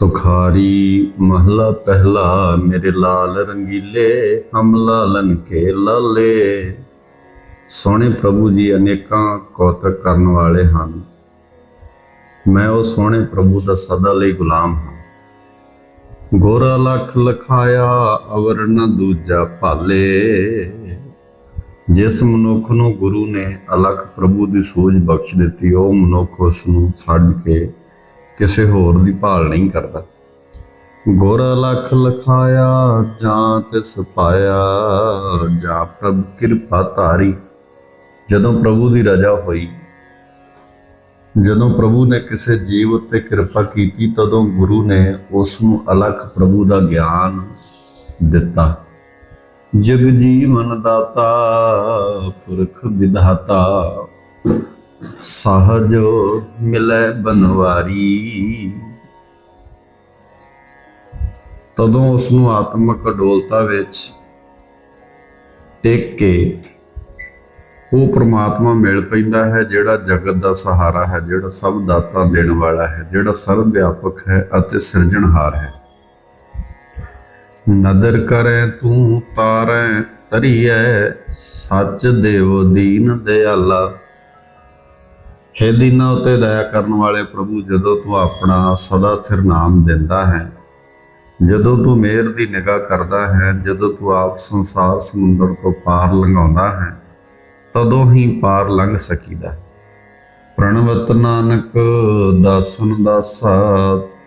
ਤੁਖਾਰੀ ਮਹਲਾ ਪਹਿਲਾ, ਮੇਰੇ ਲਾਲ ਰੰਗੀਲੇ ਹਮ ਲਾਲਨ ਕੇ ਲਾਲੇ। ਸੋਹਣੇ ਪ੍ਰਭੂ ਜੀ ਅਨੇਕਾਂ ਕੌਤਕ ਕਰਨ ਵਾਲੇ ਹਨ। ਮੈਂ ਉਹ ਸੋਹਣੇ ਪ੍ਰਭੂ ਦਾ ਸਦਾ ਲਈ ਗੁਲਾਮ ਹਾਂ। ਗੋਰਾ ਲੱਖ ਲਖਾਇਆ, ਅਵਰ ਨ ਦੂਜਾ ਭਾਲੇ। ਜਿਸ ਮਨੁੱਖ ਨੂੰ ਗੁਰੂ ਨੇ ਅਲਖ ਪ੍ਰਭੂ ਦੀ ਸੂਝ ਬਖਸ਼ ਦਿੱਤੀ, ਉਹ ਮਨੁੱਖ ਉਸ ਨੂੰ ਛੱਡ ਕੇ ਕਿਸੇ ਹੋਰ ਦੀ ਭਾਲ ਨਹੀਂ ਕਰਦਾ। ਗੁਰ ਲਖ ਲਖਾਇਆ, ਜਾਂ ਤਿਸ ਪਾਇਆ, ਜਾਂ ਪ੍ਰਭ ਕਿਰਪਾ ਧਾਰੀ। ਜਦੋਂ ਪ੍ਰਭੂ ਦੀ ਰਜਾ ਹੋਈ, ਜਦੋਂ ਪ੍ਰਭੂ ਨੇ ਕਿਸੇ ਜੀਵ ਉੱਤੇ ਕਿਰਪਾ ਕੀਤੀ, ਤਦੋਂ ਗੁਰੂ ਨੇ ਉਸ ਨੂੰ ਅਲਖ ਪ੍ਰਭੂ ਦਾ ਗਿਆਨ ਦਿੱਤਾ। ਜਗ ਜੀਵਨ ਦਾਤਾ, ਪੁਰਖ ਵਿਧਾਤਾ। ਸਹਜ ਮਿਲੈ ਬਨਵਾਰੀ। ਤਦੋਂ ਉਸ ਨੂੰ ਆਤਮਿਕ ਅਡੋਲਤਾ ਵਿੱਚ ਟਿਕ ਕੇ ਉਹ ਪ੍ਰਮਾਤਮਾ ਮਿਲ ਪੈਂਦਾ ਹੈ, ਜਿਹੜਾ ਜਗਤ ਦਾ ਸਹਾਰਾ ਹੈ, ਜਿਹੜਾ ਸਭ ਦਾਤਾ ਦੇਣ ਵਾਲਾ ਹੈ, ਜਿਹੜਾ ਸਰਵ ਵਿਆਪਕ ਹੈ ਅਤੇ ਸਿਰਜਣਹਾਰ ਹੈ। ਨਦਰ ਕਰੈ, ਤੂੰ ਤਾਰੈ, ਤਰੀਐ, ਸੱਚ ਦੇਵੋ ਦੀਨ ਦਿਆਲਾ। ਹੈ ਦੀਨਾ ਉਤੇ ਦਇਆ ਕਰਨ ਵਾਲੇ ਪ੍ਰਭੂ, ਜਦੋਂ ਤੂੰ ਆਪਣਾ ਸਦਾ ਥਿਰ ਨਾਮ ਦਿੰਦਾ ਹੈ, ਜਦੋਂ ਤੂੰ ਮੇਰ ਦੀ ਨਿਗਾਹ ਕਰਦਾ ਹੈ, ਜਦੋਂ ਤੂੰ ਆਪ ਸੰਸਾਰ ਸਮੁੰਦਰ ਤੋਂ ਪਾਰ ਲੰਘਾਉਂਦਾ ਹੈ, ਤਦੋਂ ਹੀ ਪਾਰ ਲੰਘ ਸਕੀਦਾ। ਪ੍ਰਣਵਤ ਨਾਨਕ ਦਾਸਨ ਦਾਸਾ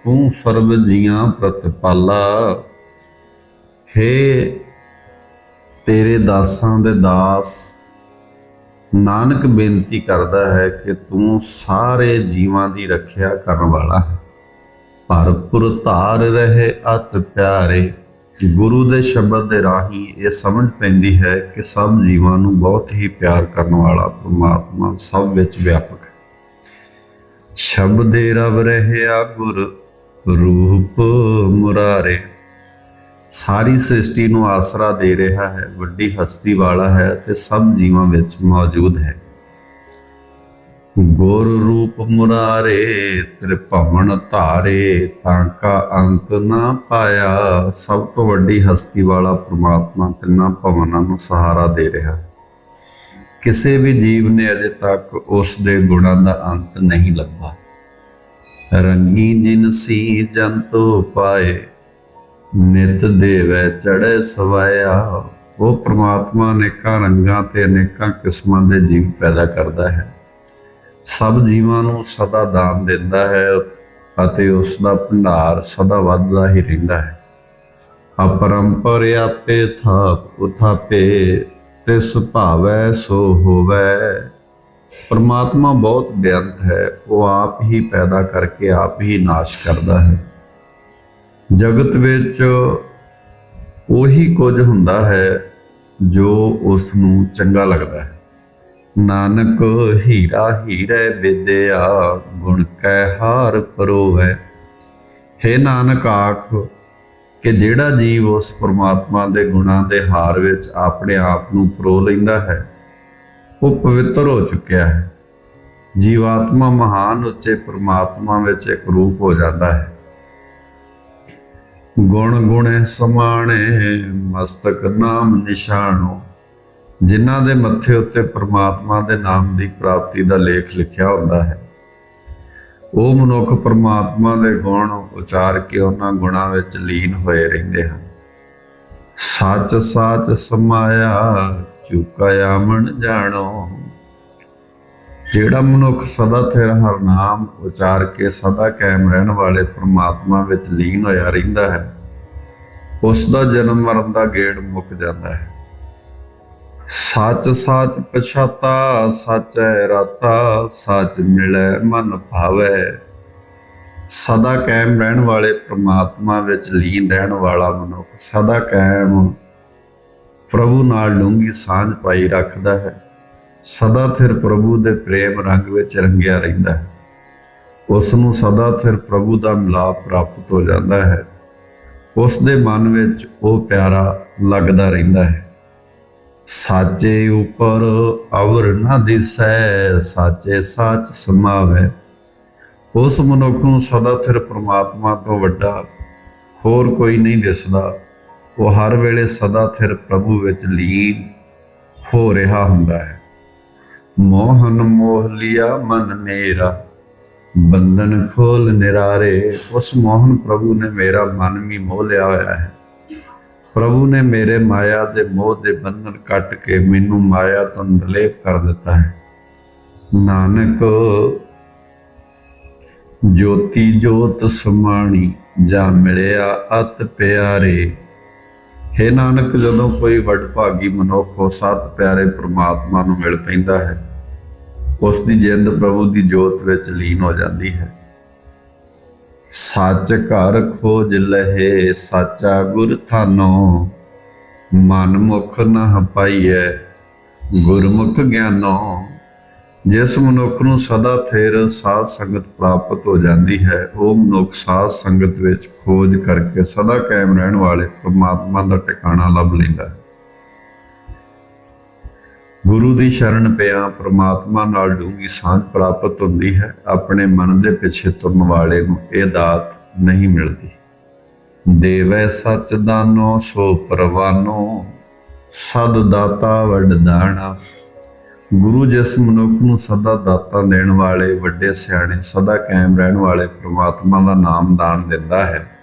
ਤੂੰ ਸਰਬ ਜੀਆਂ ਪ੍ਰਤਪਾਲਾ। ਹੇ ਤੇਰੇ ਦਾਸਾਂ ਦੇ ਦਾਸ ਨਾਨਕ ਬੇਨਤੀ ਕਰਦਾ ਹੈ ਕਿ ਤੂੰ ਸਾਰੇ ਜੀਵਾਂ ਦੀ ਰੱਖਿਆ ਕਰਨ ਵਾਲਾ ਹੈ। ਭਰਪੁਰ ਧਾਰ ਰਹੇ ਅਤ ਪਿਆਰੇ, ਗੁਰੂ ਦੇ ਸ਼ਬਦ ਦੇ ਰਾਹੀਂ ਇਹ ਸਮਝ ਪੈਂਦੀ ਹੈ ਕਿ ਸਭ ਜੀਵਾਂ ਨੂੰ ਬਹੁਤ ਹੀ ਪਿਆਰ ਕਰਨ ਵਾਲਾ ਪ੍ਰਮਾਤਮਾ ਸਭ ਵਿੱਚ ਵਿਆਪਕ ਹੈ। ਸ਼ਬਦੇ ਰਵ ਰਹਿਆ ਗੁਰ, ਰੂਪ ਮੁਰਾਰੇ। ਸਾਰੀ ਸ੍ਰਿਸ਼ਟੀ ਨੂੰ ਆਸਰਾ ਦੇ ਰਿਹਾ ਹੈ, ਵੱਡੀ ਹਸਤੀ ਵਾਲਾ ਹੈ ਤੇ ਸਭ ਜੀਵਾਂ ਵਿੱਚ ਮੌਜੂਦ ਹੈ। ਗੁਰ ਰੂਪ ਮੁਰਾਰੇ, ਤ੍ਰਿਭਵਨ ਧਾਰੇ, ਤਾਂ ਕਾ ਅੰਤ ਨਾ ਪਾਇਆ, ਸਭ ਤੋਂ ਵੱਡੀ ਹਸਤੀ ਵਾਲਾ ਪ੍ਰਮਾਤਮਾ ਤਿੰਨਾਂ ਭਵਨਾਂ ਨੂੰ ਸਹਾਰਾ ਦੇ ਰਿਹਾ। ਕਿਸੇ ਵੀ ਜੀਵ ਨੇ ਅਜੇ ਤੱਕ ਉਸ ਦੇ ਗੁਣਾਂ ਦਾ ਅੰਤ ਨਹੀਂ ਲੱਭਾ। ਰੰਗੀ ਜਿਨ ਸੀ ਜੰਤੂ ਪਾਏ ਨਿਤ ਦੇਵੈ, ਚੜ੍ਹੇ ਸਵਾਇਆ। ਉਹ ਪ੍ਰਮਾਤਮਾ ਅਨੇਕਾਂ ਰੰਗਾਂ ਤੇ ਅਨੇਕਾਂ ਕਿਸਮਾਂ ਦੇ ਜੀਵ ਪੈਦਾ ਕਰਦਾ ਹੈ। ਸਭ ਜੀਵਾਂ ਨੂੰ ਸਦਾ ਦਾਨ ਦਿੰਦਾ ਹੈ ਅਤੇ ਉਸ ਦਾ ਭੰਡਾਰ ਸਦਾ ਵੱਧਦਾ ਹੀ ਰਹਿੰਦਾ ਹੈ। ਅਪਰੰਪਰ ਆਪੇ ਥਾਪ ਉਥਾਪੇ ਤਿਸ ਭਾਵੈ ਸੋ ਹੋਵੈ। ਪਰਮਾਤਮਾ ਬਹੁਤ ਬੇਅੰਤ ਹੈ, ਉਹ ਆਪ ਹੀ ਪੈਦਾ ਕਰਕੇ ਆਪ ਹੀ ਨਾਸ਼ ਕਰਦਾ ਹੈ। ਜਗਤ ਵਿੱਚ ਉਹੀ ਕੁਝ ਹੁੰਦਾ ਹੈ ਜੋ ਉਸ ਨੂੰ ਚੰਗਾ ਲੱਗਦਾ ਹੈ। ਨਾਨਕ ਹੀਰਾ ਹੀਰੇ ਵਿਦਿਆ, ਗੁਣ ਕੈ ਹਾਰ ਪਰੋਵੈ। ਹੈ ਨਾਨਕ ਆਖ ਕਿ ਜਿਹੜਾ ਜੀਵ ਉਸ ਪ੍ਰਮਾਤਮਾ ਦੇ ਗੁਣਾਂ ਦੇ ਹਾਰ ਵਿੱਚ ਆਪਣੇ ਆਪ ਨੂੰ ਪਰੋ ਲੈਂਦਾ ਹੈ, ਉਹ ਪਵਿੱਤਰ ਹੋ ਚੁੱਕਿਆ ਹੈ। ਜੀਵਾਤਮਾ ਮਹਾਨ ਉੱਚੇ ਪ੍ਰਮਾਤਮਾ ਵਿੱਚ ਇੱਕ ਰੂਪ ਹੋ ਜਾਂਦਾ ਹੈ। ਗੁਣ ਗੁਣੇ ਸਮਾਣੇ, ਮਸਤਕ ਨਾਮ ਨਿਸ਼ਾਨੋ ਜਿਨ੍ਹਾਂ ਦੇ ਮੱਥੇ ਉੱਤੇ ਪ੍ਰਮਾਤਮਾ ਦੇ ਨਾਮ ਦੀ ਪ੍ਰਾਪਤੀ ਦਾ ਲੇਖ ਲਿਖਿਆ ਹੁੰਦਾ ਹੈ। ਉਹ ਮਨੁੱਖ ਪ੍ਰਮਾਤਮਾ ਦੇ ਗੁਣ ਉਚਾਰ ਕੇ ਉਹਨਾਂ ਗੁਣਾਂ ਵਿੱਚ ਲੀਨ ਹੋਏ ਰਹਿੰਦੇ ਹਨ। ਸੱਚ ਸਾਚ ਸਮਾਇਆ ਚੁਕਾਇਆ ਮਨ ਜਾਣੋ। ਜਿਹੜਾ ਮਨੁੱਖ ਸਦਾ ਥਿਰ ਹਰਨਾਮ ਉਚਾਰ ਕੇ ਸਦਾ ਕਾਇਮ ਰਹਿਣ ਵਾਲੇ ਪ੍ਰਮਾਤਮਾ ਵਿੱਚ ਲੀਨ ਹੋਇਆ ਰਹਿੰਦਾ ਹੈ ਉਸ ਦਾ ਜਨਮ ਮਰਨ ਦਾ ਗੇੜ ਮੁੱਕ ਜਾਂਦਾ ਹੈ। ਸੱਚ ਸੱਚ ਪਛਾਤਾ, ਸੱਚ ਹੈ ਰਾਤਾ, ਸੱਚ ਮਿਲੈ ਮਨ ਭਾਵੈ। ਸਦਾ ਕਾਇਮ ਰਹਿਣ ਵਾਲੇ ਪ੍ਰਮਾਤਮਾ ਵਿੱਚ ਲੀਨ ਰਹਿਣ ਵਾਲਾ ਮਨੁੱਖ ਸਦਾ ਕਾਇਮ ਪ੍ਰਭੂ ਨਾਲ ਡੂੰਗੀ ਸਾਂਝ ਪਾਈ ਰੱਖਦਾ ਹੈ। ਸਦਾ ਥਿਰ ਪ੍ਰਭੂ ਦੇ ਪ੍ਰੇਮ ਰੰਗ ਵਿੱਚ ਰੰਗਿਆ ਰਹਿੰਦਾ ਹੈ। ਉਸ ਨੂੰ ਸਦਾ ਥਿਰ ਪ੍ਰਭੂ ਦਾ ਮਿਲਾਪ ਪ੍ਰਾਪਤ ਹੋ ਜਾਂਦਾ ਹੈ। ਉਸ ਦੇ ਮਨ ਵਿੱਚ ਉਹ ਪਿਆਰਾ ਲੱਗਦਾ ਰਹਿੰਦਾ ਹੈ। ਸਾਚੇ ਉਪਰ ਅਵਰ ਨਾ ਦਿਸੈ, ਸਾਚੇ ਸਾਚ ਸਮਾਵੈ। ਉਸ ਮਨੁੱਖ ਨੂੰ ਸਦਾ ਥਿਰ ਪ੍ਰਮਾਤਮਾ ਤੋਂ ਵੱਡਾ ਹੋਰ ਕੋਈ ਨਹੀਂ ਦਿਸਦਾ। ਉਹ ਹਰ ਵੇਲੇ ਸਦਾ ਥਿਰ ਪ੍ਰਭੂ ਵਿੱਚ ਲੀਨ ਹੋ ਰਿਹਾ ਹੁੰਦਾ ਹੈ। ਮੋਹਨ ਮੋਹ ਲਿਆ ਮਨ ਮੇਰਾ, ਬੰਧਨ ਖੋਲ ਨਿਰਾਰੇ, ਉਸ ਮੋਹਨ ਪ੍ਰਭੂ ਨੇ ਮੇਰਾ ਮਨ ਵੀ ਮੋਹ ਲਿਆ ਹੋਇਆ ਹੈ। ਪ੍ਰਭੂ ਨੇ ਮੇਰੇ ਮਾਇਆ ਦੇ ਮੋਹ ਦੇ ਬੰਧਨ ਕੱਟ ਕੇ ਮੈਨੂੰ ਮਾਇਆ ਤੋਂ ਨਿਰਲੇਪ ਕਰ ਦਿੱਤਾ ਹੈ। ਨਾਨਕ, ਜੋਤੀ ਜੋਤ ਸਮਾਣੀ, ਜਾਂ ਮਿਲਿਆ ਅਤ ਪਿਆਰੇ ਹੈ ਨਾਨਕ, ਜਦੋਂ ਕੋਈ ਵਡਭਾਗੀ ਮਨੁੱਖ ਉਹ ਸਤ ਪਿਆਰੇ ਪ੍ਰਮਾਤਮਾ ਨੂੰ ਮਿਲ ਪੈਂਦਾ ਹੈ, ਉਸ ਦੀ ਜਿੰਦ ਪ੍ਰਭੂ ਦੀ ਜੋਤ ਵਿੱਚ ਲੀਨ ਹੋ ਜਾਂਦੀ ਹੈ। ਸੱਚ ਘਰ ਖੋਜ ਲਹੇ, ਸਾਚਾ ਗੁਰ ਥਾਨੋ ਮਨ ਮੁਖ ਨਾ ਪਾਈਐ, ਗੁਰਮੁਖ ਗਿਆਨੋ। ਜਿਸ ਮਨੁੱਖ ਨੂੰ ਸਦਾ ਥੇਰ ਸਾਧ ਸੰਗਤ ਪ੍ਰਾਪਤ ਹੋ ਜਾਂਦੀ ਹੈ, ਉਹ ਮਨੁੱਖ ਸਾਧ ਸੰਗਤ ਵਿੱਚ ਖੋਜ ਕਰਕੇ ਸਦਾ ਕਾਇਮ ਰਹਿਣ ਵਾਲੇ ਪਰਮਾਤਮਾ ਦਾ ਟਿਕਾਣਾ ਲੱਭ ਲੈਂਦਾ ਹੈ। ਗੁਰੂ ਦੀ ਸ਼ਰਨ ਪਿਆ ਪ੍ਰਮਾਤਮਾ ਨਾਲ ਡੂੰਗੀ ਸਾਂਝ ਪ੍ਰਾਪਤ ਹੁੰਦੀ ਹੈ, ਆਪਣੇ ਮਨ ਦੇ ਪਿੱਛੇ ਤੁਰਨ ਵਾਲੇ ਨੂੰ ਇਹ ਦਾਤ ਨਹੀਂ ਮਿਲਦੀ। ਦੇਵੈ ਸਚ ਦਾਨੋ, ਸੋ ਪਰਵਾਨੋ, ਸਦ ਦਾਤਾ ਵੱਡ ਦਾਣਾ। ਗੁਰੂ ਜਿਸ ਮਨੁੱਖ ਨੂੰ ਸਦਾ ਦਾਤਾ ਦੇਣ ਵਾਲੇ, ਵੱਡੇ ਸਿਆਣੇ, ਸਦਾ ਕਾਇਮ ਰਹਿਣ ਵਾਲੇ ਪ੍ਰਮਾਤਮਾ ਦਾ ਨਾਮ ਦਾਨ ਦਿੰਦਾ ਹੈ।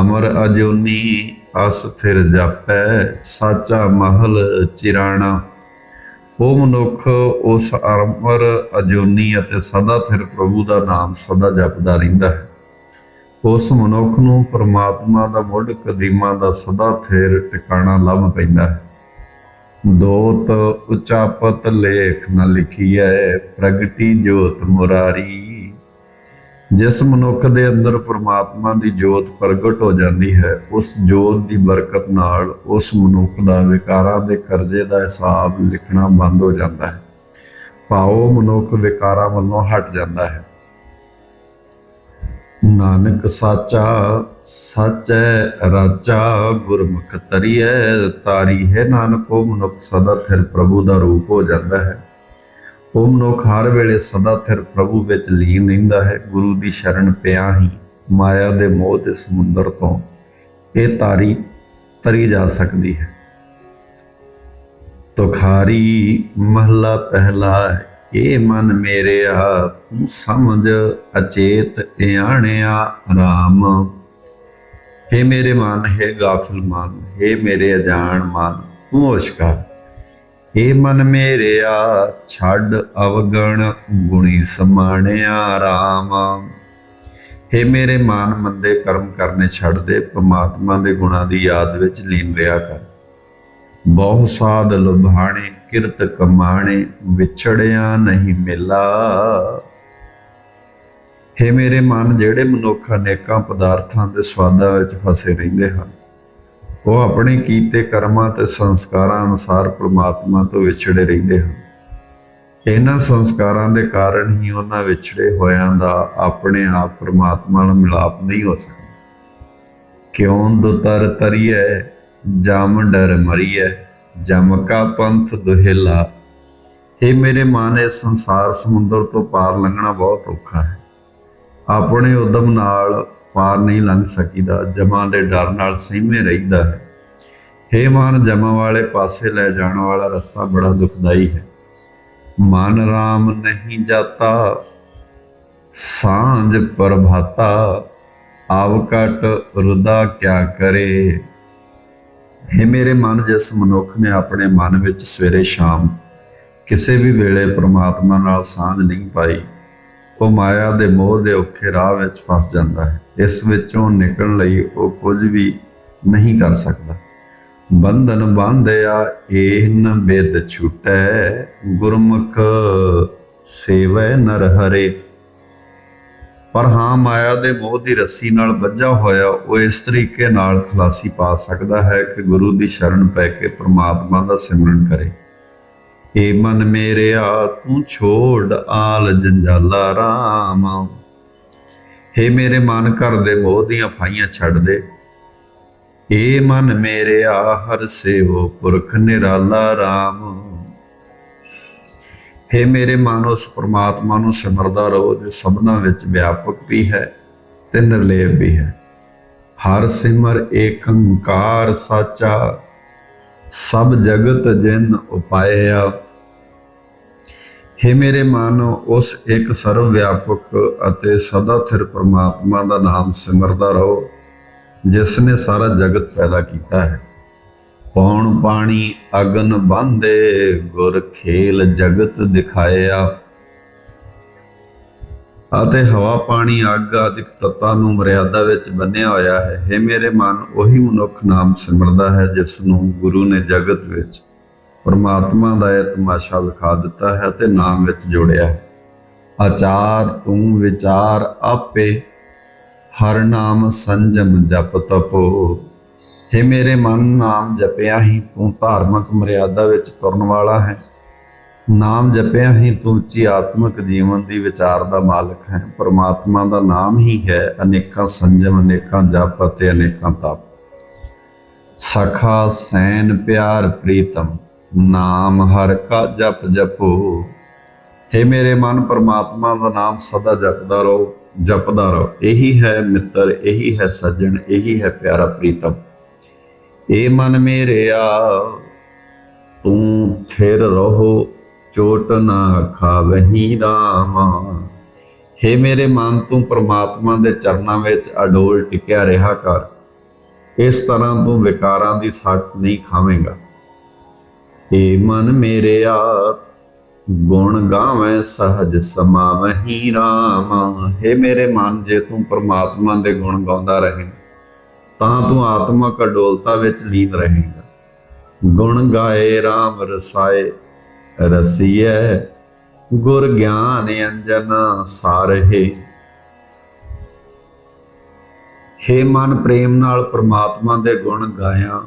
ਅਮਰ ਅਜੋਨੀ ਅਸਥਿਰ ਜਾਪੈ, ਸਾਚਾ ਮਹਲ ਚਿਰਾਣਾ। ਉਹ ਮਨੁੱਖ, ਉਸ ਅਮਰ ਅਜੋਨੀ ਅਤੇ ਸਦਾ ਥਿਰ ਪ੍ਰਭੂ ਦਾ ਨਾਮ ਸਦਾ ਜਪਦਾ ਰਹਿੰਦਾ ਹੈ। ਉਸ ਮਨੁੱਖ ਨੂੰ ਪਰਮਾਤਮਾ ਦਾ ਮੁੱਢ, ਕਦੀਮਾ ਦਾ ਸਦਾ ਥਿਰ ਟਿਕਾਣਾ ਲੱਭ ਪੈਂਦਾ ਹੈ। ਦੋਤ ਉਚਾਪਤ ਲੇਖ ਨ ਲਿਖੀਐ, ਪ੍ਰਗਟੀ ਜੋਤ ਮੁਰਾਰੀ। ਜਿਸ ਮਨੁੱਖ ਦੇ ਅੰਦਰ ਪ੍ਰਮਾਤਮਾ ਦੀ ਜੋਤ ਪ੍ਰਗਟ ਹੋ ਜਾਂਦੀ ਹੈ, ਉਸ ਜੋਤ ਦੀ ਬਰਕਤ ਨਾਲ ਉਸ ਮਨੁੱਖ ਦਾ ਵਿਕਾਰਾਂ ਦੇ ਕਰਜ਼ੇ ਦਾ ਹਿਸਾਬ ਲਿਖਣਾ ਬੰਦ ਹੋ ਜਾਂਦਾ ਹੈ। ਭਾਵ ਮਨੁੱਖ ਵਿਕਾਰਾਂ ਵੱਲੋਂ ਹਟ ਜਾਂਦਾ ਹੈ। ਨਾਨਕ ਸਾਚਾ, ਸਚੈ ਰਾਜਾ, ਗੁਰਮੁਖ ਤਰੀਐ ਤਾਰੀ ਹੈ ਨਾਨਕ, ਉਹ ਮਨੁੱਖ ਸਦਾ ਥਿਰ ਪ੍ਰਭੂ ਦਾ ਰੂਪ ਹੋ ਜਾਂਦਾ ਹੈ। ਉਹ ਮਨੁੱਖ ਹਰ ਵੇਲੇ ਸਦਾ ਥਿਰ ਪ੍ਰਭੂ ਵਿੱਚ ਲੀਨ ਰਹਿੰਦਾ ਹੈ। ਗੁਰੂ ਦੀ ਸ਼ਰਨ ਪਿਆ ਹੀ ਮਾਇਆ ਦੇ ਮੋਹ ਦੇ ਸਮੁੰਦਰ ਤੋਂ ਇਹ ਤਾਰੀ ਤਰੀ ਜਾ ਸਕਦੀ ਹੈ। ਤੁਖਾਰੀ ਮਹਲਾ ਪਹਿਲਾ ਇਹ ਮਨ ਮੇਰਿਆ ਤੂੰ ਸਮਝ ਅਚੇਤ ਇਆਣਿਆ ਰਾਮ हे ਮੇਰੇ ਮਨ ਹੈ ਗਾਫਿਲ ਮਨ हे ਮੇਰੇ ਅਜਾਣ ਮਨ ਤੂੰ ਹੋਸ਼ਕਾਰ हे ਮਨ ਮੇਰਿਆ ਛੱਡ ਅਵਗਣ ਗੁਣੀ ਸਮਾਣਿਆ ਰਾਮ हे ਮੇਰੇ ਮਨ ਮੰਦੇ ਕਰਮ ਕਰਨੇ ਛੱਡ ਦੇ ਪ੍ਰਮਾਤਮਾ ਦੇ ਗੁਣਾਂ ਦੀ ਯਾਦ ਵਿੱਚ ਲੀਨ ਰਿਹਾ ਕਰ ਬਹੁ ਸਾਧ ਲੁਭਾਣੇ, ਕਿਰਤ ਕਮਾਣੇ, ਵਿਛੜਿਆ ਨਹੀਂ ਮਿਲਾ। ਹੇ ਮੇਰੇ ਮਨ, ਜਿਹੜੇ ਮਨੁੱਖ ਅਨੇਕਾਂ ਪਦਾਰਥਾਂ ਦੇ ਸਵਾਦਾਂ ਵਿੱਚ ਫਸੇ ਰਹਿੰਦੇ ਹਨ, ਉਹ ਆਪਣੇ ਕੀਤੇ ਕਰਮਾਂ ਤੇ ਸੰਸਕਾਰਾਂ ਅਨੁਸਾਰ ਪ੍ਰਮਾਤਮਾ ਤੋਂ ਵਿਛੜੇ ਰਹਿੰਦੇ ਹਨ। ਇਹਨਾਂ ਸੰਸਕਾਰਾਂ ਦੇ ਕਾਰਨ ਹੀ ਉਹਨਾਂ ਵਿਛੜੇ ਹੋਇਆਂ ਦਾ ਆਪਣੇ ਆਪ ਪ੍ਰਮਾਤਮਾ ਨਾਲ ਮਿਲਾਪ ਨਹੀਂ ਹੋ ਸਕਦਾ। ਕਿਉਂ ਦੁਤਰ ਤਰੀਐ? ਜਮ ਡਰ ਮਰੀਐ, ਜਮ ਕਾ ਪੰਥ ਦੁਹੇਲਾ। ਇਹ ਮੇਰੇ ਮਨ, ਇਸ ਸੰਸਾਰ ਸਮੁੰਦਰ ਤੋਂ ਪਾਰ ਲੰਘਣਾ ਬਹੁਤ ਔਖਾ ਹੈ। ਆਪਣੇ ਉਦਮ ਨਾਲ ਪਾਰ ਨਹੀਂ ਲੰਘ ਸਕੀਦਾ, ਜਮਾਂ ਦੇ ਡਰ ਨਾਲ ਸਹਿਮੇ ਰਹਿੰਦਾ ਹੈ। ਹੇ ਮਨ, ਜਮਾਂ ਵਾਲੇ ਪਾਸੇ ਲੈ ਜਾਣ ਵਾਲਾ ਰਸਤਾ ਬੜਾ ਦੁਖਦਾਈ ਹੈ। ਮਨ ਰਾਮ ਨਹੀਂ ਜਾਤਾ, ਸਾਂਝ ਪ੍ਰਭਾਤਾ। ਆਵ ਕਟ ਰੁਦਾ ਕਿਆ ਕਰੇ। हे ਮੇਰੇ ਮਨ ਜਿਸ ਮਨੁੱਖ ਨੇ ਆਪਣੇ ਮਨ ਵਿੱਚ ਸਵੇਰੇ ਸ਼ਾਮ ਕਿਸੇ ਵੀ ਵੇਲੇ ਪ੍ਰਮਾਤਮਾ ਨਾਲ ਸਾਂਝ ਨਹੀਂ ਪਾਈ, ਉਹ ਮਾਇਆ ਦੇ ਮੋਹ ਦੇ ਔਖੇ ਰਾਹ ਵਿੱਚ ਫਸ ਜਾਂਦਾ ਹੈ। ਇਸ ਵਿੱਚੋਂ ਨਿਕਲਣ ਲਈ ਉਹ ਕੁਝ ਵੀ ਨਹੀਂ ਕਰ ਸਕਦਾ। ਬੰਧਨ ਬਾਂਧਿਆ ਇਹ ਨ ਬੇਦ ਛੁਟੈ, ਗੁਰਮੁਖ ਸੇਵੈ ਨਰ ਹਰੇ ਪਰ ਹਾਂ, ਮਾਇਆ ਦੇ ਮੋਹ ਦੀ ਰੱਸੀ ਨਾਲ ਬੱਝਾ ਹੋਇਆ ਉਹ ਇਸ ਤਰੀਕੇ ਨਾਲ ਖਲਾਸੀ ਪਾ ਸਕਦਾ ਹੈ ਕਿ ਗੁਰੂ ਦੀ ਸ਼ਰਨ ਪੈ ਕੇ ਪ੍ਰਮਾਤਮਾ ਦਾ ਸਿਮਰਨ ਕਰੇ। ਏ ਮਨ ਮੇਰਿਆ ਤੂੰ ਛੋੜ ਆਲ ਜੰਜਾਲਾ ਰਾਮ। ਹੇ ਮੇਰੇ ਮਨ ਘਰ ਦੇ ਮੋਹ ਦੀਆਂ ਫਾਈਆਂ ਛੱਡ ਦੇ। ਏ ਮਨ ਮੇਰਿਆ ਹਰ ਸੇਵੋ ਪੁਰਖ ਨਿਰਾਲਾ ਰਾਮ। हे ਮੇਰੇ ਮਨ, ਉਸ ਪ੍ਰਮਾਤਮਾ ਨੂੰ ਸਿਮਰਦਾ ਰਹੋ, ਜੋ ਸਭਨਾ ਵਿੱਚ ਵਿਆਪਕ ਵੀ ਹੈ ਤੇ ਨਿਰਲੇਪ ਵੀ ਹੈ। ਹਰ ਸਿਮਰ ਏਕੰਕਾਰ ਸਾਚਾ, ਸਭ ਜਗਤ ਜਿਨ ਉਪਾਇਆ। हे ਮੇਰੇ ਮਨ, ਉਸ ਇੱਕ ਸਰਵ ਵਿਆਪਕ ਅਤੇ ਸਦਾ ਸਿਰ ਪ੍ਰਮਾਤਮਾ ਦਾ ਨਾਮ ਸਿਮਰਦਾ ਰਹੋ, ਜਿਸ ਨੇ ਸਾਰਾ ਜਗਤ ਪੈਦਾ ਕੀਤਾ ਹੈ। ਪੌਣ ਪਾਣੀ ਅਗਨ ਬੰਦੇ ਗੁਰ ਖੇਲ ਜਗਤ ਦਿਖਾਇਆ। ਅਤੇ ਹਵਾ ਪਾਣੀ ਅੱਗ ਆਦਿਕ ਤੱਤਾਂ ਨੂੰ ਮਰਿਆਦਾ ਵਿੱਚ ਬੰਨਿਆ ਹੋਇਆ ਹੈ। हे ਮੇਰੇ ਮਨ, ਉਹੀ ਮਨੁੱਖ ਨਾਮ ਸਿਮਰਦਾ ਹੈ, ਜਿਸ ਨੂੰ ਗੁਰੂ ਨੇ ਜਗਤ ਵਿੱਚ ਪਰਮਾਤਮਾ ਦਾ ਇਹ ਤਮਾਸ਼ਾ ਵਿਖਾ ਦਿੱਤਾ ਹੈ ਤੇ ਨਾਮ ਵਿੱਚ ਜੋੜਿਆ ਹੈ। ਆਚਾਰ, ਤੂੰ ਵਿਚਾਰ ਆਪੇ, ਹਰ ਨਾਮ ਸੰਜਮ ਜਪ ਤਪੋ। हे ਮੇਰੇ ਮਨ, ਨਾਮ ਜਪਿਆ ਹੀ ਤੂੰ ਧਾਰਮਿਕ ਮਰਿਆਦਾ ਵਿੱਚ ਤੁਰਨ ਵਾਲਾ ਹੈ। ਨਾਮ ਜਪਿਆ ਹੀ ਤੂੰ ਉੱਚੀ ਆਤਮਿਕ ਜੀਵਨ ਦੀ ਵਿਚਾਰ ਦਾ ਮਾਲਕ ਹੈ। ਪਰਮਾਤਮਾ ਦਾ ਨਾਮ ਹੀ ਹੈ ਅਨੇਕਾਂ ਸੰਜਮ, ਅਨੇਕਾਂ ਜਪ ਅਤੇ ਅਨੇਕਾਂ ਤਪ। ਸਖਾ, ਸੈਨ, ਪਿਆਰ, ਪ੍ਰੀਤਮ, ਨਾਮ ਹਰ ਕਾ ਜਪ ਜਪੋ। हे ਮੇਰੇ ਮਨ, ਪਰਮਾਤਮਾ ਦਾ ਨਾਮ ਸਦਾ ਜਪਦਾ ਰਹੋ ਜਪਦਾ ਰਹੋ। ਇਹੀ ਹੈ ਮਿੱਤਰ, ਇਹੀ ਹੈ ਸੱਜਣ, ਇਹੀ ਹੈ ਪਿਆਰਾ ਪ੍ਰੀਤਮ। ਏ ਮਨ ਮੇਰਿਆ, ਤੂੰ ਥਿਰ ਰਹੋ, ਚੋਟ ਨਾ ਖਾਵਹੀ ਰਾਮਾ। हे ਮੇਰੇ ਮਨ, ਤੂੰ ਪ੍ਰਮਾਤਮਾ ਦੇ ਚਰਨਾਂ ਵਿੱਚ ਅਡੋਲ ਟਿਕਿਆ ਰਿਹਾ ਕਰ। ਇਸ ਤਰ੍ਹਾਂ ਤੂੰ ਵਿਕਾਰਾਂ ਦੀ ਸੱਟ ਨਹੀਂ ਖਾਵੇਂਗਾ। ਏ ਮਨ ਮੇਰਿਆ, ਗੁਣ ਗਾਵੇਂ, ਸਹਜ ਸਮਾਵਹੀ ਰਾਮ। हे ਮੇਰੇ ਮਨ, ਜੇ ਤੂੰ ਪ੍ਰਮਾਤਮਾ ਦੇ ਗੁਣ ਗਾਉਂਦਾ ਰਹੇ। ਤਾਂ ਤੂੰ ਆਤਮਕ ਅਡੋਲਤਾ ਵਿੱਚ ਲੀਨ ਰਹੇਗਾ। ਗੁਣ ਗਾਏ RAM ਰਸਾਏ, ਰਸੀਐ, ਗੁਰ ਗਿਆਨ ਅੰਜਨ ਸਾਰਹਿ। ਹੇ ਮਨ ਪ੍ਰੇਮ ਨਾਲ ਪ੍ਰਮਾਤਮਾ ਦੇ ਗੁਣ ਗਾਇਆ,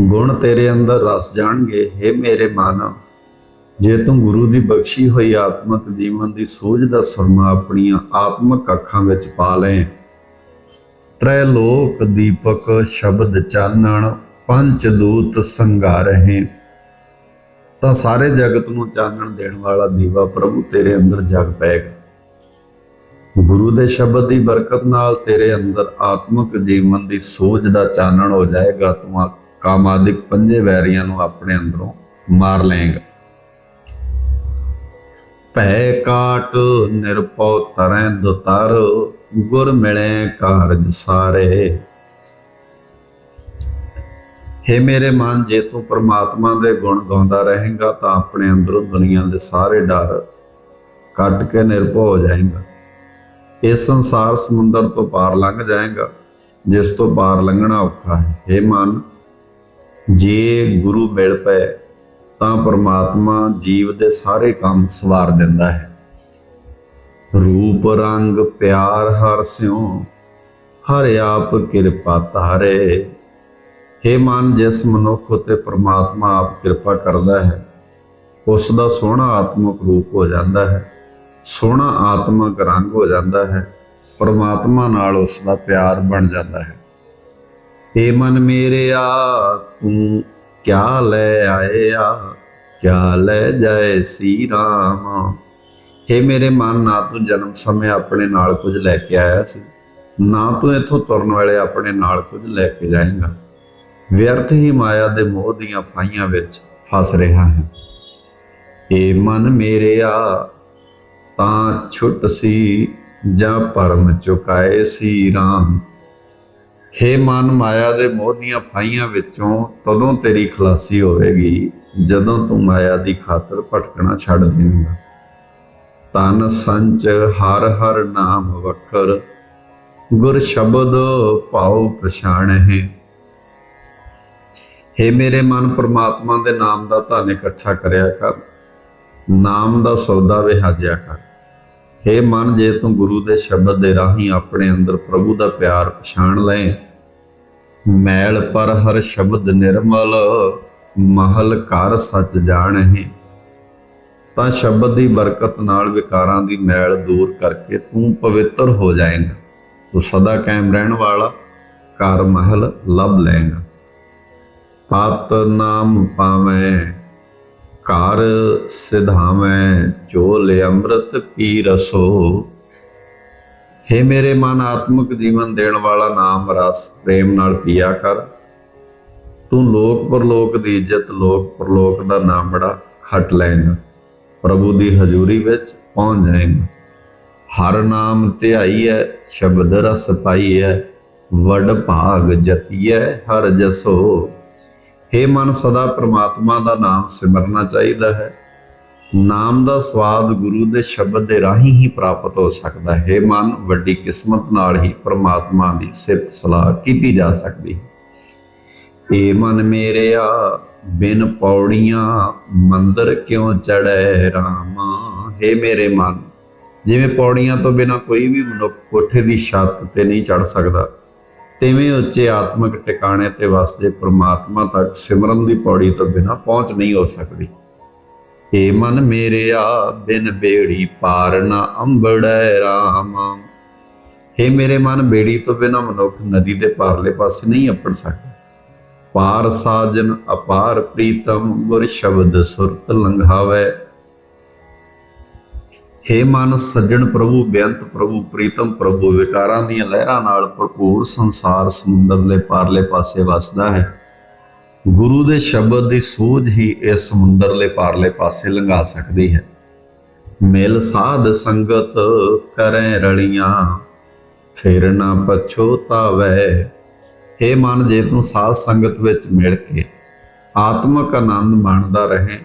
ਗੁਣ ਤੇਰੇ ਅੰਦਰ ਰਸ ਜਾਣਗੇ। ਹੇ ਮੇਰੇ ਮਨ, ਜੇ ਤੂੰ ਗੁਰੂ ਦੀ ਬਖਸ਼ੀ ਹੋਈ ਆਤਮਕ ਜੀਵਨ ਦੀ ਸੋਝ ਦਾ ਸਰਮਾ ਆਪਣੀਆਂ ਆਤਮਕ ਅੱਖਾਂ ਵਿੱਚ ਪਾ ਲੈ ਤ੍ਰੈ ਲੋਕ ਦੀਪਕ ਸ਼ਬਦ ਚਾਨਣ, ਪੰਜ ਦੂਤ ਸੰਘਾ ਰਹੇ ਤਾਂ ਸਾਰੇ ਜਗਤ ਨੂੰ ਚਾਨਣ ਦੇਣ ਵਾਲਾ ਦੀਵਾ ਪ੍ਰਭੂ ਤੇਰੇ ਅੰਦਰ ਜਗ ਪਏਗਾ। ਗੁਰੂ ਦੇ ਸ਼ਬਦ ਦੀ ਬਰਕਤ ਨਾਲ ਤੇਰੇ ਅੰਦਰ ਆਤਮਿਕ ਜੀਵਨ ਦੀ ਸੋਚ ਦਾ ਚਾਨਣ ਹੋ ਜਾਏਗਾ। ਤੂੰ ਆ- ਕਾਮਾਦਿਕ ਪੰਜੇ ਵੈਰੀਆਂ ਨੂੰ ਆਪਣੇ ਅੰਦਰੋਂ ਮਾਰ ਲਏਗਾ। ਭੈ ਕਾਟ ਨਿਰਪਉ ਤਰੈ ਦੁਤਰ ਗੁਰ ਮਿਲੇ ਕਾਰਜ ਸਾਰੇ ਹੇ ਮੇਰੇ ਮਨ ਜੇ ਤੂੰ ਪ੍ਰਮਾਤਮਾ ਦੇ ਗੁਣ ਗਾਉਂਦਾ ਰਹੇਗਾ ਤਾਂ ਆਪਣੇ ਅੰਦਰੋਂ ਦੁਨੀਆ ਦੇ ਸਾਰੇ ਡਰ ਕੱਟ ਕੇ ਨਿਰਭਉ ਹੋ ਜਾਏਗਾ ਇਸ ਸੰਸਾਰ ਸਮੁੰਦਰ ਤੋਂ ਪਾਰ ਲੰਘ ਜਾਏਗਾ ਜਿਸ ਤੋਂ ਪਾਰ ਲੰਘਣਾ ਔਖਾ ਹੈ ਹੇ ਮਨ ਜੇ ਗੁਰੂ ਮਿਲ ਪਏ ਤਾਂ ਪਰਮਾਤਮਾ ਜੀਵ ਦੇ ਸਾਰੇ ਕੰਮ ਸਵਾਰ ਦਿੰਦਾ ਹੈ ਰੂਪ ਰੰਗ ਪਿਆਰ ਹਰ ਸਿਉ, ਹਰ ਆਪ ਕਿਰਪਾ ਧਾਰੇ। ਹੇ ਮਨ, ਜਿਸ ਮਨੁੱਖ ਉਤੇ ਪ੍ਰਮਾਤਮਾ ਆਪ ਕਿਰਪਾ ਕਰਦਾ ਹੈ ਉਸ ਦਾ ਸੋਹਣਾ ਆਤਮਿਕ ਰੂਪ ਹੋ ਜਾਂਦਾ ਹੈ, ਸੋਹਣਾ ਆਤਮਿਕ ਰੰਗ ਹੋ ਜਾਂਦਾ ਹੈ, ਪਰਮਾਤਮਾ ਨਾਲ ਉਸ ਦਾ ਪਿਆਰ ਬਣ ਜਾਂਦਾ ਹੈ। ਏ ਮਨ ਮੇਰਿਆ, ਤੂੰ ਕਿਆ ਲੈ ਆਇਆ, ਕਿਆ ਲੈ ਜਾਏ ਸੀ ਰਾਮ? ਹੇ ਮੇਰੇ ਮਨ, ਨਾ ਤੂੰ ਜਨਮ ਸਮੇਂ ਆਪਣੇ ਨਾਲ ਕੁਝ ਲੈ ਕੇ ਆਇਆ ਸੀ, ਨਾ ਤੂੰ ਇੱਥੋਂ ਤੁਰਨ ਵੇਲੇ ਆਪਣੇ ਨਾਲ ਕੁਝ ਲੈ ਕੇ ਜਾਏਂਗਾ। ਵਿਅਰਥ ਹੀ ਮਾਇਆ ਦੇ ਮੋਹ ਦੀਆਂ ਫਾਈਆਂ ਵਿੱਚ ਫਸ ਰਿਹਾ ਹੈ। ਏ ਮਨ ਮੇਰਿਆ, ਤਾਂ ਛੁੱਟ ਸੀ ਜਾਂ ਭਰਮ ਚੁਕਾਏ ਸੀ ਰਾਮ। ਹੇ ਮਨ, ਮਾਇਆ ਦੇ ਮੋਹ ਦੀਆਂ ਫਾਈਆਂ ਵਿੱਚੋਂ ਤਦੋਂ ਤੇਰੀ ਖਲਾਸੀ ਹੋਵੇਗੀ, ਜਦੋਂ ਤੂੰ ਮਾਇਆ ਦੀ ਖਾਤਰ ਭਟਕਣਾ ਛੱਡ ਦੇਵੇਂਗਾ। ਤਨ ਸੰਚ ਹਰ ਹਰ ਨਾਮ ਵਖਰ, ਗੁਰ ਸ਼ਬਦ ਭਾਉ ਪਛਾਣ ਹੈ ਹੇ ਮੇਰੇ ਮਨ ਪ੍ਰਮਾਤਮਾ ਦੇ ਨਾਮ ਦਾ ਧਨ ਇਕੱਠਾ ਕਰਿਆ ਕਰ, ਨਾਮ ਦਾ ਸੌਦਾ ਵਿਹਾਜਿਆ ਕਰ। ਹੇ ਮਨ, ਜੇ ਤੂੰ ਗੁਰੂ ਦੇ ਸ਼ਬਦ ਦੇ ਰਾਹੀਂ ਆਪਣੇ ਅੰਦਰ ਪ੍ਰਭੂ ਦਾ ਪਿਆਰ ਪਛਾਣ ਲੈ, ਮੈਲ ਪਰ ਹਰ ਸ਼ਬਦ ਨਿਰਮਲ, ਮਹਲ ਕਰ ਸੱਚ ਜਾਣ ਹੈ ਤਾਂ ਸ਼ਬਦ ਦੀ ਬਰਕਤ ਨਾਲ ਵਿਕਾਰਾਂ ਦੀ ਮੈਲ ਦੂਰ ਕਰਕੇ ਤੂੰ ਪਵਿੱਤਰ ਹੋ ਜਾਏਂਗਾ। ਤੂੰ ਸਦਾ ਕਾਇਮ ਰਹਿਣ ਵਾਲਾ, ਘਰ ਮਹਿਲ ਲੱਭ ਲਏਂਗਾ। ਪਤ ਨਾਮ ਪਾਵੇਂ, ਘਰ ਸਿਧਾਵੇਂ ਜੋ ਅੰਮ੍ਰਿਤ ਪੀ ਰਸੋ। हे ਮੇਰੇ ਮਨ ਆਤਮਿਕ ਜੀਵਨ ਦੇਣ ਵਾਲਾ, ਨਾਮ ਰਸ ਪ੍ਰੇਮ ਨਾਲ ਪੀਆ ਕਰ। ਤੂੰ ਲੋਕ ਪਰਲੋਕ ਦੀ ਇੱਜ਼ਤ, ਲੋਕ ਪਰਲੋਕ ਦਾ ਨਾਮ ਬੜਾ ਖੱਟ ਲੈਂਗਾ ਪ੍ਰਭੂ ਦੀ ਹਜ਼ੂਰੀ ਵਿੱਚ ਪਹੁੰਚ ਜਾਏਗਾ ਹਰ ਨਾਮ ਧਿਆਈਐ, ਸ਼ਬਦ ਰਸ ਪਾਈਐ, ਵਡ ਭਾਗ ਜਪੀਐ, ਹਰ ਜਸੋ। हे ਮਨ, ਸਦਾ ਪ੍ਰਮਾਤਮਾ ਦਾ ਨਾਮ ਸਿਮਰਨਾ ਚਾਹੀਦਾ ਹੈ। ਨਾਮ ਦਾ ਸਵਾਦ ਗੁਰੂ ਦੇ ਸ਼ਬਦ ਦੇ ਰਾਹੀਂ ਹੀ ਪ੍ਰਾਪਤ ਹੋ ਸਕਦਾ ਹੈ। ਮਨ, ਵੱਡੀ ਕਿਸਮਤ ਨਾਲ ਹੀ ਪ੍ਰਮਾਤਮਾ ਦੀ ਸਿਫਤ ਸਲਾਹ ਕੀਤੀ ਜਾ ਸਕਦੀ ਹੈ। ਏ ਮਨ ਮੇਰਿਆ ਬਿਨ ਪੌੜੀਆਂ ਮੰਦਰ ਕਿਉਂ ਚੜੈ ਰਾਮਾ? हे ਮੇਰੇ ਮਨ, ਜਿਵੇਂ ਪੌੜੀਆਂ ਤੋਂ ਬਿਨਾ ਕੋਈ ਵੀ ਮਨੁੱਖ ਕੋਠੇ ਦੀ ਛੱਤ ਤੇ ਨਹੀਂ ਚੜ ਸਕਦਾ, ਤਿਵੇਂ ਉੱਚੇ ਆਤਮਿਕ ਟਿਕਾਣੇ ਤੇ ਵਸਦੇ ਪ੍ਰਮਾਤਮਾ ਤੱਕ ਸਿਮਰਨ ਦੀ ਪੌੜੀ ਤੋਂ ਬਿਨਾ ਪਹੁੰਚ ਨਹੀਂ ਹੋ ਸਕਦੀ। ਏ ਮਨ ਮੇਰਿਆ, ਬਿਨ ਬੇੜੀ ਪਾਰ ਨਾ ਅੰਬੜੈ ਰਾਮ। ਏ ਮੇਰੇ ਮਨ, ਬੇੜੀ ਤੋਂ ਬਿਨਾ ਮਨੁੱਖ ਨਦੀ ਦੇ ਪਾਰਲੇ ਪਾਸੇ ਨਹੀਂ ਅੱਪੜ ਸਕਦਾ। ਪਾਰ ਸਾਜਨ, ਅਪਾਰ ਪ੍ਰੀਤਮ, ਗੁਰ ਸ਼ਬਦ ਸੁਰਤ ਲੰਘਾਵੇ। ਹੇ ਮਨ ਸੱਜਣ ਪ੍ਰਭੂ, ਬੇਅੰਤ ਪ੍ਰਭੂ, ਪ੍ਰੀਤਮ ਪ੍ਰਭੂ, ਵਿਕਾਰਾਂ ਦੀਆਂ ਲਹਿਰਾਂ ਨਾਲ ਭਰਪੂਰ ਸੰਸਾਰ ਸਮੁੰਦਰਲੇ ਪਾਰਲੇ ਪਾਸੇ ਵਸਦਾ ਹੈ। ਗੁਰੂ ਦੇ ਸ਼ਬਦ ਦੀ ਸੋਝ ਹੀ ਇਸ ਸਮੁੰਦਰਲੇ ਪਾਰਲੇ ਪਾਸੇ ਲੰਘਾ ਸਕਦੀ ਹੈ। ਮਿਲ ਸਾਧ ਸੰਗਤ ਕਰੈ ਰਲੀਆਂ, ਫਿਰ ਨਾ ਪਛੋਤਾਵੇ ਹੇ ਮਨ, ਜੇ ਤੂੰ ਸਾਧ ਸੰਗਤ ਵਿੱਚ ਮਿਲ ਕੇ ਆਤਮਿਕ ਆਨੰਦ ਮਾਣਦਾ ਰਹੇ,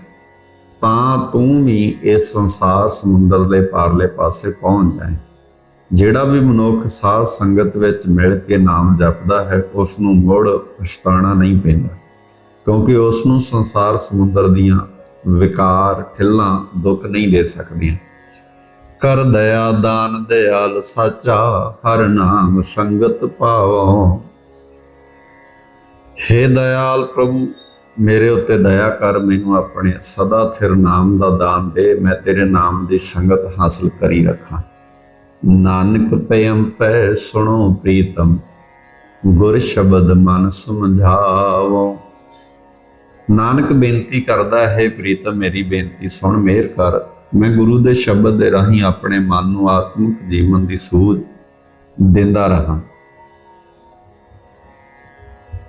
ਤਾਂ ਤੂੰ ਵੀ ਇਸ ਸੰਸਾਰ ਸਮੁੰਦਰ ਦੇ ਪਾਰਲੇ ਪਾਸੇ ਪਹੁੰਚ ਜਾਏ। ਜਿਹੜਾ ਵੀ ਮਨੁੱਖ ਸਾਧ ਸੰਗਤ ਵਿੱਚ ਮਿਲ ਕੇ ਨਾਮ ਜਪਦਾ ਹੈ, ਉਸ ਨੂੰ ਮੁੜ ਪਛਤਾਣਾ ਨਹੀਂ ਪੈਂਦਾ, ਕਿਉਂਕਿ ਉਸ ਨੂੰ ਸੰਸਾਰ ਸਮੁੰਦਰ ਦੀਆਂ ਵਿਕਾਰ, ਠਿੱਲਾਂ, ਦੁੱਖ ਨਹੀਂ ਦੇ ਸਕਦੀਆਂ। ਕਰ ਦਇਆ, ਦਾਨ, ਦਿਆਲ, ਸਾਚਾ, ਹਰ ਨਾਮ ਸੰਗਤ ਪਾਵੋ। ਹੇ ਦਇਆਲ ਪ੍ਰਭੂ, ਮੇਰੇ ਉੱਤੇ ਦਇਆ ਕਰ, ਮੈਨੂੰ ਆਪਣੇ ਸਦਾ ਥਿਰ ਨਾਮ ਦਾ ਦਾਨ ਦੇ, ਮੈਂ ਤੇਰੇ ਨਾਮ ਦੀ ਸੰਗਤ ਹਾਸਲ ਕਰੀ ਰੱਖਾਂ। ਨਾਨਕ ਪਇਮ ਪੈ ਸੁਣੋ ਪ੍ਰੀਤਮ, ਗੁਰ ਸ਼ਬਦ ਮਨ ਸਮਝਾਵੋ। ਨਾਨਕ ਬੇਨਤੀ ਕਰਦਾ, ਹੈ ਪ੍ਰੀਤਮ, ਮੇਰੀ ਬੇਨਤੀ ਸੁਣ ਮਿਹਰ ਕਰ। ਮੈਂ ਗੁਰੂ ਦੇ ਸ਼ਬਦ ਦੇ ਰਾਹੀਂ ਆਪਣੇ ਮਨ ਨੂੰ ਆਤਮਿਕ ਜੀਵਨ ਦੀ ਸੂਝ ਦਿੰਦਾ ਰਹਾ।